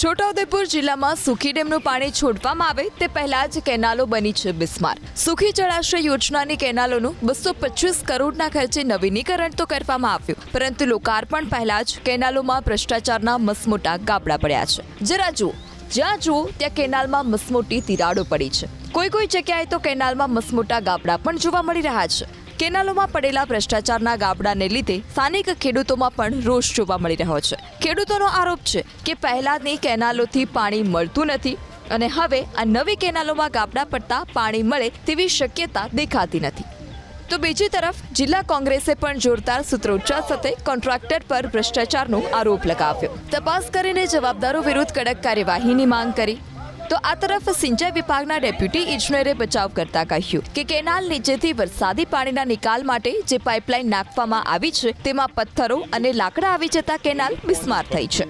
છોટાઉદેપુર જિલ્લામાં સુખી ડેમનું પાણી છોડવામાં આવે તે પહેલા જ કેનાલો બની છે બિસ્માર. સુખી જળાશય યોજનાની કેનાલોનું બસો પચીસ કરોડના ખર્ચે નવીનીકરણ તો કરવામાં આવ્યું, પરંતુ લોકાર્પણ પહેલા જ કેનાલોમાં ભ્રષ્ટાચારના મસમોટા ગાબડા પડ્યા છે. જરા જુઓ, જ્યાં જુઓ ત્યાં કેનાલમાં મસમોટી તિરાડો પડી છે. કોઈ કોઈ જગ્યાએ તો કેનાલમાં મસમોટા ગાબડા પણ જોવા મળી રહ્યા છે. કેનાલોમાં પડેલા ભ્રષ્ટાચારના ગાબડાને લીધે સ્થાનિક ખેડૂતોમાં પણ રોષ જોવા મળી રહ્યો છે. ખેડૂતોનો આરોપ છે કે પહેલાની કેનાલોથી પાણી મળતું નથી અને હવે આ નવી કેનાલોમાં ગાબડા પડતા પાણી મળે તેવી શક્યતા દેખાતી નથી. તો બીજી તરફ જિલ્લા કોંગ્રેસે પણ જોરદાર સૂત્રોચ્ચાર સાથે કોન્ટ્રાક્ટર પર ભ્રષ્ટાચારનો આરોપ લગાવ્યો. તપાસ કરીને જવાબદારો વિરુદ્ધ કડક કાર્યવાહીની માંગ કરી તો આ તરફ સિંચાઈ વિભાગના ડેપ્યુટી ઇજનેરે બચાવ કરતા કહ્યું કે કેનાલ નીચેથી વરસાદી પાણીના નિકાલ માટે જે પાઇપલાઇન નાખવામાં આવી છે, તેમાં પથ્થરો અને લાકડા આવી જતા કેનાલ બિસ્માર થઈ છે.